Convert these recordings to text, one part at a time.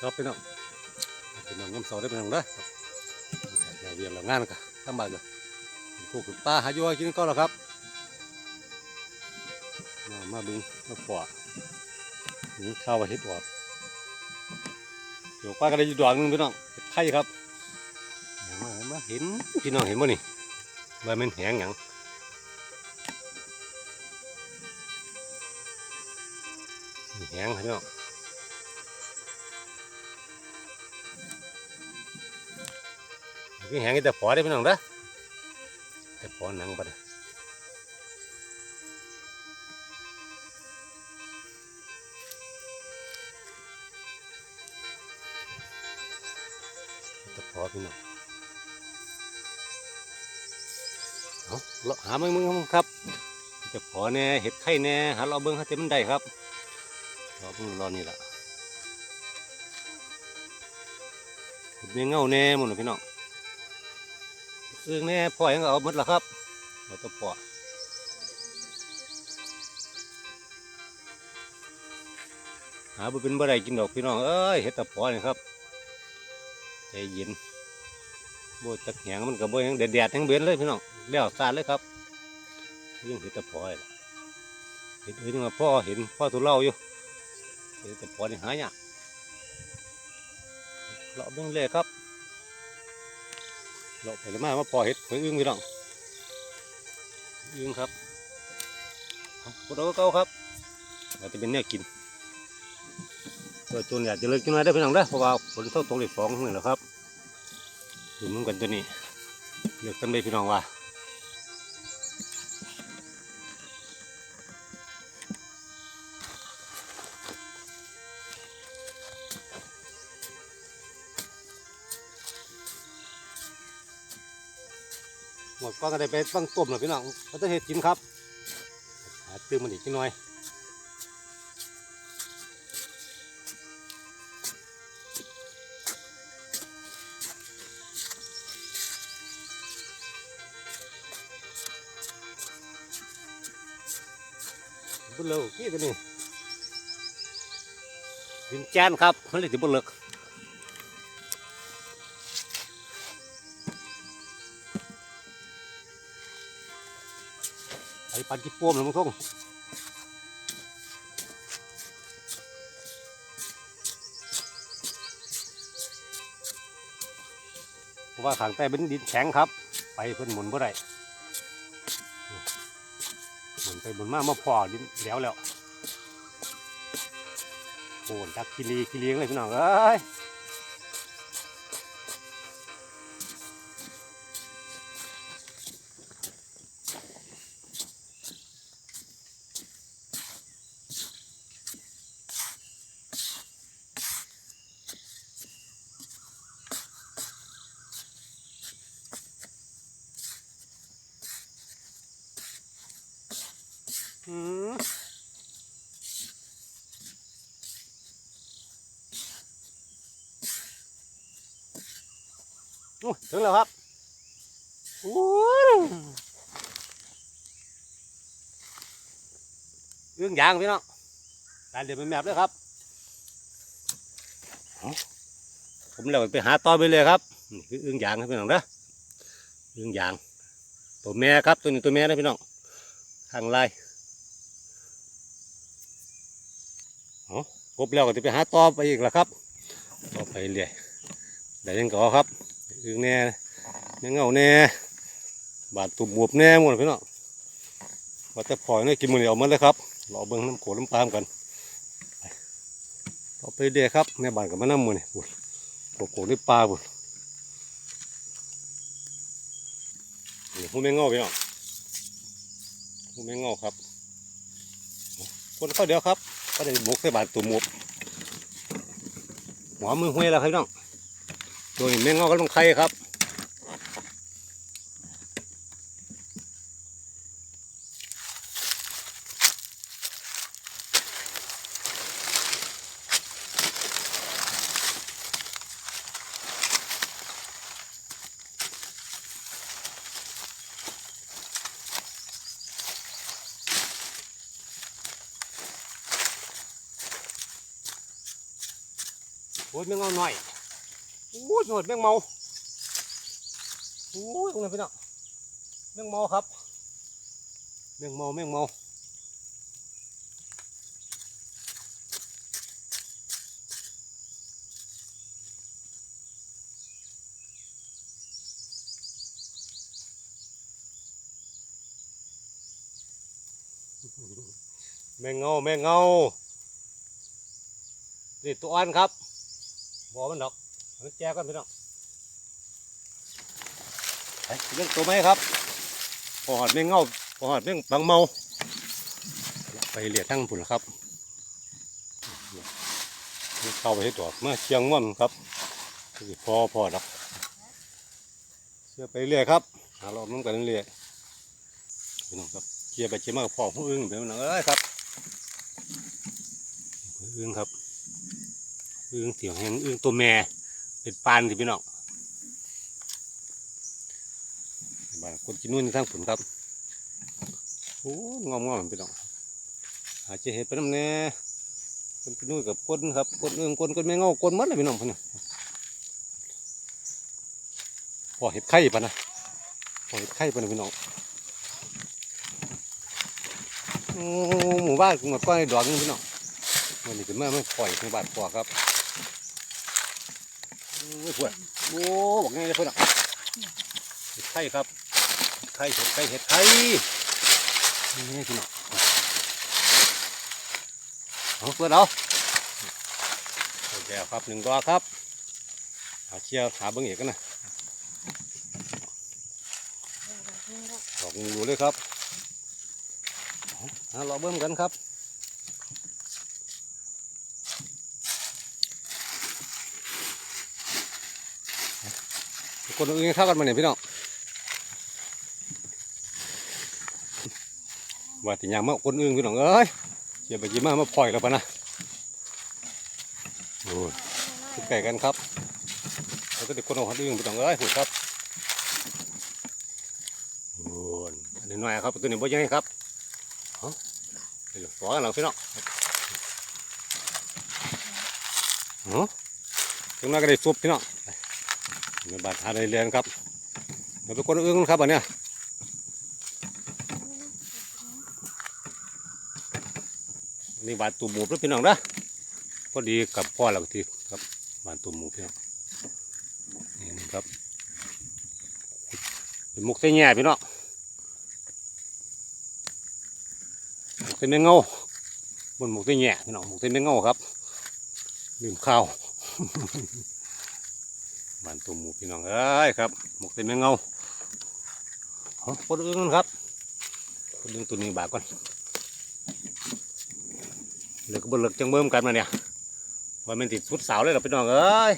ครับพี่น้องพี่น้องย้ำสอได้พี่น้องนะอย่าเวียนเรางานกันทำบ้านเลยพวกคุณป้าหาอยู่กินก็แล้วครับ มามาบึงมาปอดนี่ข้าวไว้เฮ็ดออกเดี๋ยวป้าก็ได้อยู่ดวงหนึงพี่น้องเฮ็ดไข่ครับอามามาเห็นพี่น้องเห็นบ่นี่ว่ามันแหงหยังนี่ แหงครับพี่น้อง cái hàng cái tập phỏ đấy mấy thằng đó tập phỏ nặng bật tập phỏ พี่น้องเอาเลาะหามึงมึงครับจะพอแน่เห็ดไข่แน่หาเราเบิ้งเขาเต็มมันได้ครับรอเพิ่งรอนี่แหละเห็ดเมียเงาแน่หมดเลยพี่น้อง เอื้องแน่พ่อยังเอาหมดแล้วครับเราต้องปอหาบ่เป็นบ่ได้กินดอกพี่น้องเอ้ยเห็ดตะปอนี่ครับใจเย็นโบจักแหงมันก็บ่ยังแดดๆทั้งเบ็ดเลยพี่น้องแล้วสาดเลยครับยังเห็ดตะปอนี่ล่ะเห็ดอื่นมาพ่อเห็นพ่อตัวเล่าอยู่เห็ดตะปอนี่หายากเลาะเบ่งเลยครับ เราไปแล้วมามาพอเห็ดเพิ่งอึ้งพี่น้องอึ้งครับเอาพวกเราก็เก่าครับอาจจะเป็นเนวกินตัวจนอยากจะเลิกกินมาได้พี่น้องได้อเพราะว่าฝนตกตกเลยฟองนี่แหละครับดูมึงกันตัวนี้เลือกกันไปพี่น้องว่า ก็ก็ได้ไปตั้งต้มแล้วพี่น้องก็จะเห็ดกินครับหาตื้มมันอีกนิดหน่อยบุญเลิกนี่ตัวนี้ดินแจนครับมันเลยถึงบุญเลิก ปันจิปวมเลยมึงทงเพราะว่าขางใต้เป็นดินแข็งครับ ไปเพิ่นหมุนบ่ได้หมุนไปหมุนมามาพอดินแล้วแล้วโอ้จักกิลีกิเลียงเลยพี่น้องเอ้ย ถึงแล้วครับโอ้ยเรื่องยางพี่น้องการเดินเป็นแบบเลยครับ ผมเราไปหาต่อไปเลยครับนี่คือเอื้องยางครับพี่น้องนะเอื้องยาง ตัวแม่ครับตัวนี้ตัวแม่นะพี่น้องทางไล่เอาครบแล้วก็จะไปหาต่อไปอีกแล้วครับ ต่อไปเรื่อยได้ยังก่อครับ เอื้องแน่ยังเงาแน่บาดตุ่มบวบแน่หมดพี่น้องว่าแต่พอเนี่ยกินมือเดียวหมันเลยครับรอเบิ้งน้ำโขน้ำปลามกันต่อไปเรื่อยครับแม่บ้านกับมาน้ำมือนี่บุญโขโขนี่ปลาบุญนี่ผู้ไม่เงาพี่น้องผู้ไม่เงาครับ คนเข้าเดียวครับก็ได้บุกใส่บาดตุ่มบวบหัวมือห้วยแล้วครับพี่น้อง ตัวนี้แม่งเงาก็ต้องไข่ครับฝนอ้ยแมงเมาหน่อย อ้ยหนวดแมงเมาโอ้ยตรงนั้นพี่น้องแมงเมาครับแมงเมาแมงเมาแมงเงาแมงเงานี่ตัวอ่อนครับบอกมันดอก แจกกันพี่น้องเรื่องตัวไหมครับปอหอดแมงเงาปอหอดแมงบางเมา ไปเรียดทั้งผุนครับเข้าไปให้ตัวเมื่อเชียงม่อนครับพอพอดอกเชื่อไปเรื่อยครับหาเราน้ำกันเรื่อยพี่น้องครับเชียร์ไปเชียร์มากับพอผู้อึ้งเป็นมันเอ้ยครับอึ้งครับอึ้งเสียงแห้งอึ้งตัวแม่ เป็นปานสิพี่น้องบานคนกินนู่นทั้งผุนครับโอ้งอมงอมพี่น้องอาจจะเห็ดไปน้ำแน่คนไปนู่นกับคนครับคนเอื้องคนคนไม่เงาคนมัดเลยพี่น้องพะนะพอเห็ดไข่ปะนะพอเห็ดไข่ปะนะพี่น้องหมู่บ้านหมดก้อนไอ้ดอกนึงพี่น้องมันนี่เป็นเมื่อไม่ปล่อยในบ้านปอครับ พวดโอ้บอกไงเลยเพื่อนอะไข่ครับไข่เห็ดไข่เห็ดไข่นี่พี่น้องเอาเพื่อนเอาโอเคครับหนึ่งตัวครับหาเชียร์หาเบิ้งอีกกันนะดอกงูเลยครับเอาหารอเบิ้งกันครับ คนอื่นเข้ากันมาเนี่ยพี่น้องว่าต่ยังมาคนอื่นพี่น้องเอ้ยอย่าไปยิ้มมามาปล่อยแล้วปะนะโอ้ยไก่กันครับแล้วก็เด็กคนเอาหัดอึ้งไปต้องเอ้ยหูครับโอ้ยอันนี้หน่อยครับตัวนี้บ่ยังไงครับฮ้เดี๋ยวสอกันหลังพี่น้องฮ้ตรงนั้นก็ได้ซุปพี่น้อง ในบาดหาได้เรียนครับเดี๋ยวไปคนเอาอึ้งครับอันเนี้ยนี่บานตุ่มหมูเพื่อพี่น้องนะพอดีกับพ่อเราทีครับบานตุ่มหมูพี่น้องนี่นะครับเป็นมุกเส้นแง่พี่น้องมุกเส้นไม่เงาบนมุกเส้นแง่พี่น้องมุกเส้นไม่เงาครับลืมข้าว บานตุ่มหมูพี่น้องเอ้ยครับหมกเส้นไม่เงาเอาปนอึ้งครับปนอึ้งตัวนี้บากก่อนเดี๋ยวก็บนเลิกจังเบิ่มกันมาเนี่ยว่ามันติดสุดสาวเลยหรอพี่น้องเอ้ย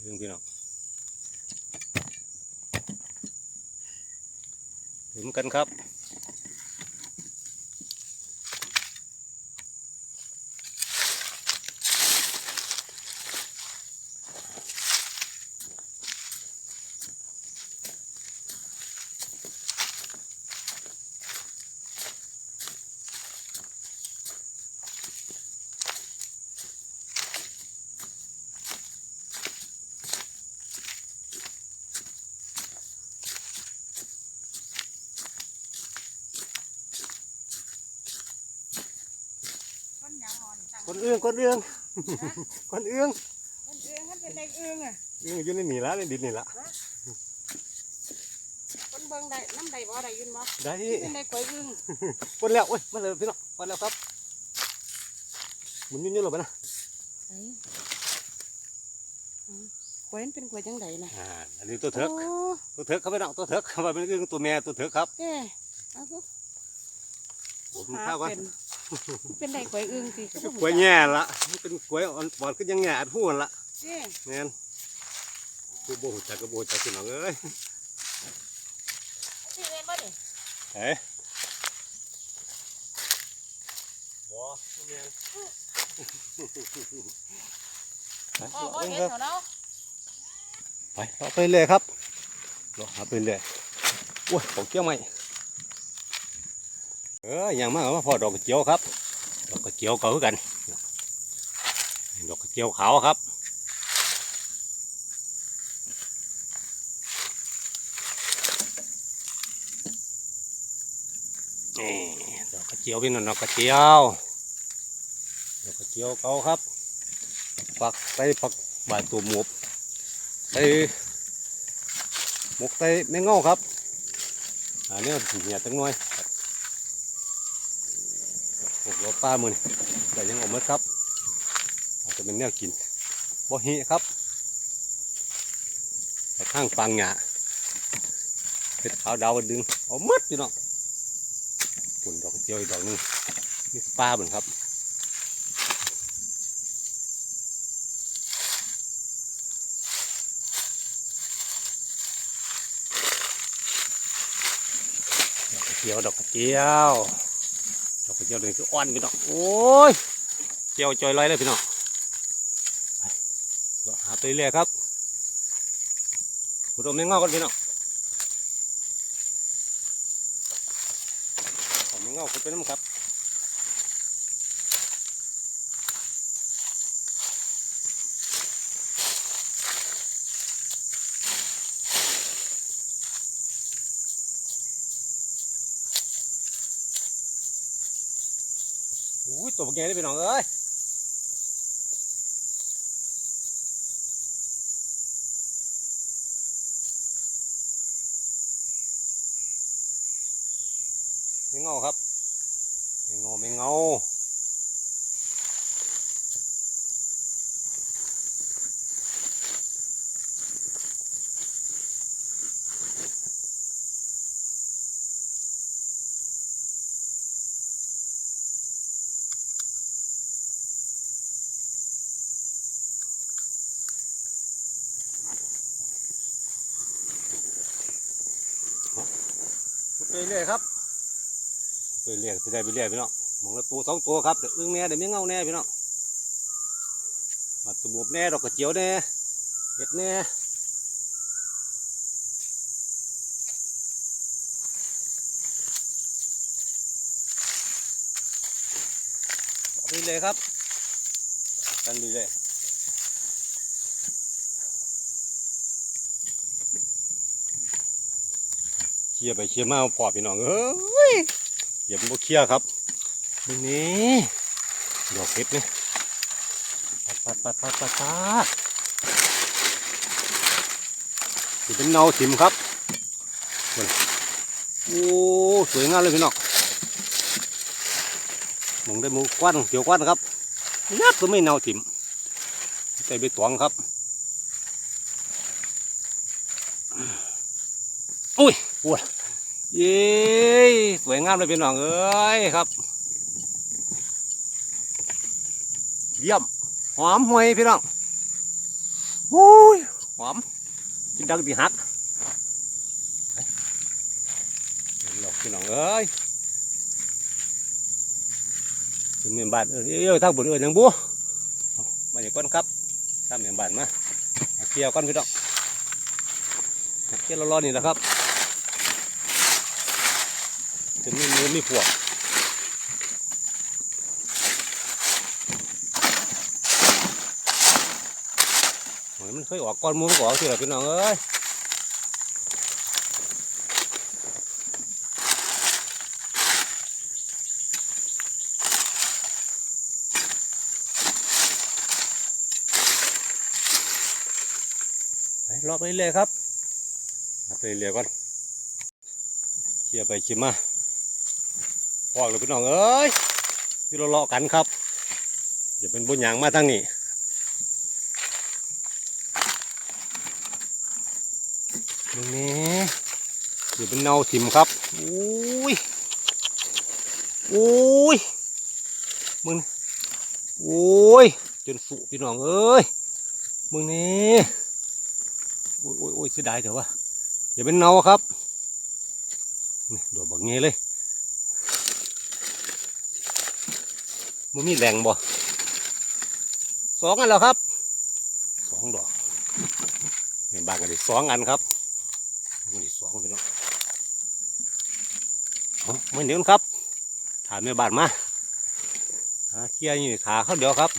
เรื่องพี่น้องถึงกันครับ คนเอื้องคนเอื้องคนเอื้องมันเอื้องมันเป็นเด็กเอื้องอะเอื้องอยู่ในนี่ละในดินนี่ละคนเบิ่งได้น้ำใดบ่ได้ยินบ่ได้เป็นเด็กกวยเอื้องคนแล้วโอ้ยมาเลยพี่น้องมาแล้วครับหมุนยุ่งๆหลบไปนะไอ้กวยมันเป็นกวยจังไดน่ะอ่าอันนี้ตัวเถิกโอ้ตัวเถิกครับพี่น้องตัวเถิกว่าเป็นเอื้องตัวแม่ตัวเถิกครับแก่เอาสิ ผมหาข้าวก่อนเป็นเป็นเด็กกวยเอื้องสิเป็นกล้วยแง่ละมันเป็นกล้วยอ่อนปอนก็ยังแง่อัดหูนละเจ้แม่นกูโบหูจักก็โบหูจักพี่น้องเอ้ยที่เรียนบ่ดิเฮ้บ่แม่นพ่อบ่เห็นครับเท่าเนาะไปเอาไปเลยครับรอหาไปเลยโอ้ยของเกี้ยวไหม เอออย่างมากว่าพอดอกกระเจียวครับ ดอกกระเจียวเก่าคือกัน ดอกกระเจียวขาวครับนี่ดอกกระเจียวพี่น้องดอกกระเจียว ดอกกระเจียวเก่าครับ ปักใส่ปักบาดตัวหมูบใส่หมกใส่แมงเง่าครับอันนี้เหนียดจังน่อย รป้ามือนี่แต่ยังออกมาครับ อาจจะเป็นแนวกินบ่ฮีครับแต่ข้างฟังหยาเห็ดขาวดาวดึงเอาหมัดพี่น้องปุ่นดอกเจียวอีกดอกหนึงนี่ป้าเหมือนครับดอกเจียวดอกเจียว ดอกกระเจียวนี่คืออ่อนพี่น้องโอ้ยเจียวจอยลอยเลยพี่น้องไปเลาะหาไปเรื่อยครับคุณดมไม่งอกกันพี่น้องผมไม่งอกคุณเป็นน้ำครับ ตัวแกเลยพี่น้องเอ้ยไม่เงาครับไม่เงาไม่เงา เรื่อยครับไปเรื่อยไปได้ไปเรื่อยพี่น้องมองละตัวสองตัวครับเดี๋ยวอึ้งแน่เดี๋ยวไม่เงาแน่พี่น้องมาตุ่มบแน่ดอกกระเจียวแน่เห็ดแน่ไปเลยครับกันไปเลย เคลียไปเคลียมาพอพี่น้องเอ้ยอย่าเป็นพวกเคลียครับนี่นี่ดอกเห็ดนี่ปัดปัดปัดปัดปัดปัดนี่เป็นเนาถิ่มครับโอ้สวยงามเลยพี่น้องมองได้มูกว้านเขียวกว้านครับยัดก็ไม่เนาถิ่มใส่ใบตองครับอุ้ย ปวดเย้สวยงามเลยพี่น้องเอ้ยครับ เยี่ยม หอมห่วยพี่น้องอุ้ยหอมกินดังดีหักไปเห็นหรอกพี่น้องเอ้ยถึงเมียนบ้านเออเอ้ยทางบนเออยังบัวเอามาอย่างก้อนครับทางเมียนบ้านมาเอาเกี่ยวก้อนพี่น้องเอาเกี่ยวร้อนๆนี่แหละครับ ถึงมีมือมีพวกโอ้ยมันเคยออกก้อนมูมันก็ออกสิล่ะพี่น้องเอ้ยรอไปเรื่อยครับไปเรื่อยก่อนเขี่ยไปเขี่ยมา พอกเลยพี่น้องเอ้ยที่เราเลาะกันครับอย่าเป็นบุญหยางมาทางนี้ตรงนี้เดี๋ยวเป็นเนาถิ่มครับอุ้ยอุ้ยมึงอุ้ยจนสุพี่น้องเอ้ยมึงนี่อุ้ยอุ้ยอุ้ยเสียดายเถอะวะอย่าเป็นเนาครับนี่ดอกบักเงี้ยเลย มันมีแรงบ่สองอันแล้วครับสองดอกเนี่ยบางกันดิสองอันครับมันที่สองพี่น้องเอาไม่เหนียวนะครับถามแม่บ้านมาหาเคลียร์อยู่ขาเขาเดียวครับ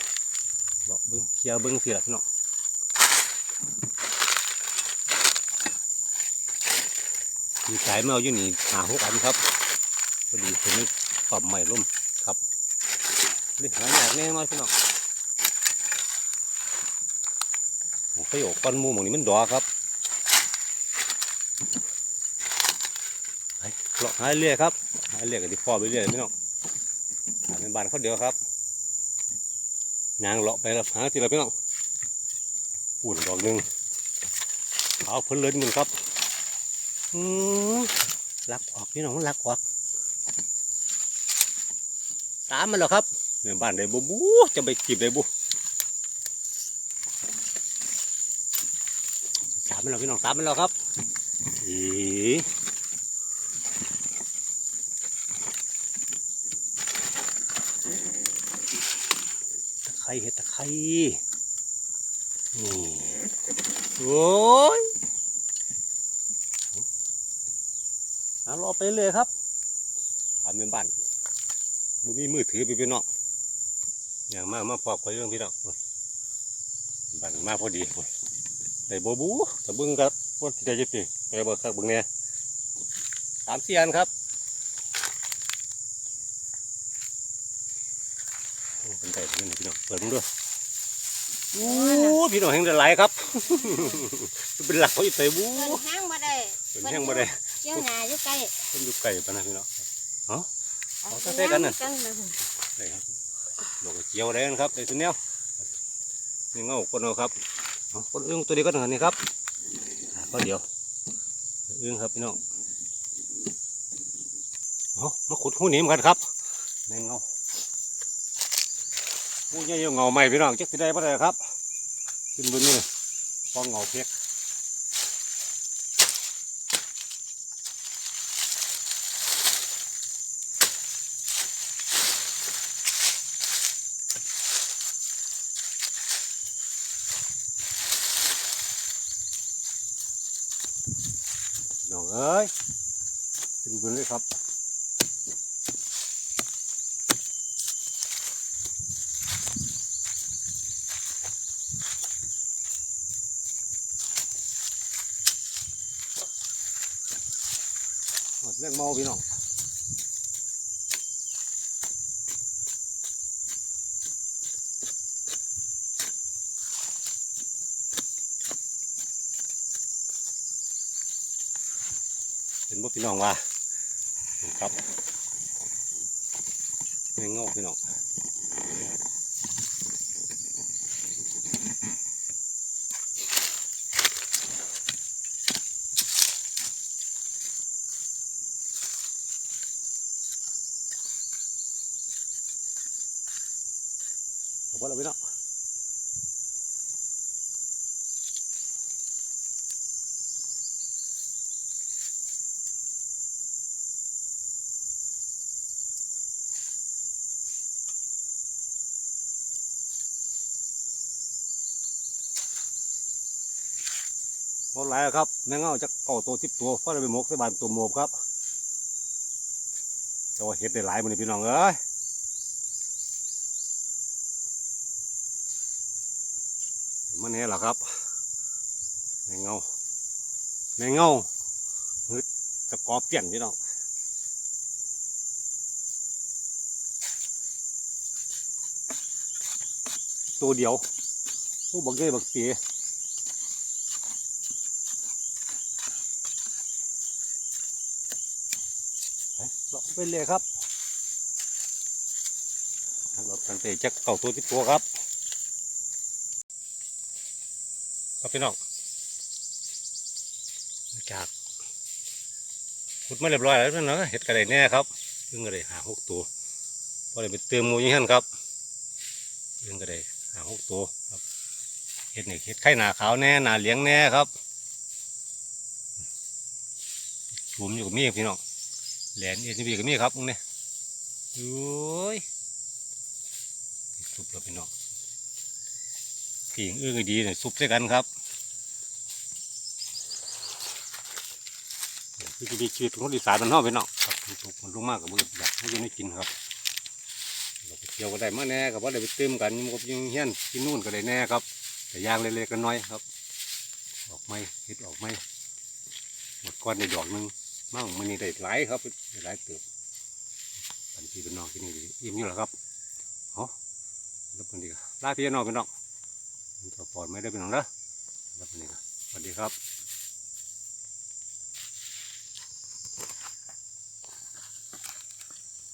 เลาะเบิ้งเคลียร์เบิ้งสิล่ะพี่น้องมีสายแมวอยู่นี่หาหกอันครับพอดีเห็นปั๊มใหม่ร่มครับ นี่หาอยากแน่นอนพี่น้องโอ้ยอกก้อนมูหมองนี้มันดอครับไปเลาะหาเรื่อยครับหาเรื่อยกันที่ฟอไปเรื่อยพี่น้องหาเป็นบานเขาเดียวครับยางเลาะไปแล้วหาทีละพี่น้องปุ่นดอกหนึ่งเอาเพิ่นเลยมึงครับอืมลักออกพี่น้องลักออกตามมันแล้วครับ เนี่ยบ้านได้บูบูจะไปจีบได้บูตามมันแล้วพี่น้องตามมันแล้วครับอีตะไคร้เห็ดตะไคร้นี่โอ้ยรอไปเลยครับถามเมืองบ้านบุมีมือถือไปพี่น้อง อย่างมากมาพอกไปเรื่องพี่น้องบ้านมาพอดีได้บบูแต่เบิ้งครับว่าที่ได้จะตีไปเบิกครับเบิ้งเนี่ยสามเสียนครับโอ้เป็นไก่เป็นพี่น้องเปิดมึงด้วยโอ้พี่น้องแห่งเดือดไหลายครับ เป็นหลักเขาอยู่ใส่บูเพิ่นแห้งบ่ได้เป็นแห่งบ่ได้เจ้าหน้าอยู่ใกล้เป็นอยู่ไก่ปะนะพี่น้องเอาเอาใส่กันน่ะกันเลยได้ครับ ดอกเจียวได้กันครับได้ตัวเนี้ยนี่เงาคนเอาครับเอาคนอึ้งตัวเดียวก็ถึงนี่ครับก็เดียวอึ้งครับพี่น้องเอามาขุดหูหนีเหมือนกันครับในเงาหูใหญ่ๆเงาใหม่พี่น้องจักสิได้ปะเลยครับขึ้นบนนี่ฟองเงาเพียก องเอ้ยขึ้นบนเลยครับหมดเรื่องเมาพี่น้อง เห็นบ่พี่น้องว่าครับแม่งเงาพี่น้องผมว่าเราพี่น้อง หมดหลายแล้วครับแมงเงาจะเก่าตัวทิพตัวเพราะเราไปหมกใส่บานตัวหมบครับแต่ว่าเห็ดได้หลายมันนี่พี่น้องเอ้ยมันนี่แหละครับในเงาในเงาฮึดสกอเปลี่ยนพี่น้องตัวเดียวผู้บักเก้บักเตีไเลาะไปเลยครับเราตั้งแต่จะเก่าตัวที่ตัวครับครับพี่น้องจากขุดมาเรียบร้อยแล้วพี่น้องเห็ดกระไดแน่ครับเพิ่งกระไดหาหกตัวพอได้ไปเติมงูยี่หันครับเพิ่งกระไดหาหกตัวครับเห็ดนี่เห็ดไข่หนาขาวแน่หนาเหลียงแน่ครับชุมอยู่กับมีพี่น้อง แหลนเอ็นบีกับมีครับมึงเนี่ยโอ้ยสุบแล้วพี่น้องกิ่งอื้อดีเนี่ยซุปด้วยกันครับวิถีชีวิตของอีสานมันเฮาไปเนาะครับมันตกมันลงมากกับมืออยากให้ยืนให้กินครับเราไปเที่ยวก็ได้มาแน่กับว่าได้ไปเติมกันยังกบยังเฮี้ยนกินนู่นก็ได้แน่ครับ แต่ยางเล็กๆกันน้อยครับ ออกไม้เฮ็ดออกไม้หมดก้อนในดอกหนึง มั่งมันนี่ได้หลายครับไหลายเติบปันพี่เป็นน้องที่นี่อิ่มอยู่แล้วครับเอ้แล้วปันดีก็ลาพี่น้องเป็นน้องมันจะปอดไม่ได้เป็นน้องนะแล้วปันดีก็สวัสดีครับ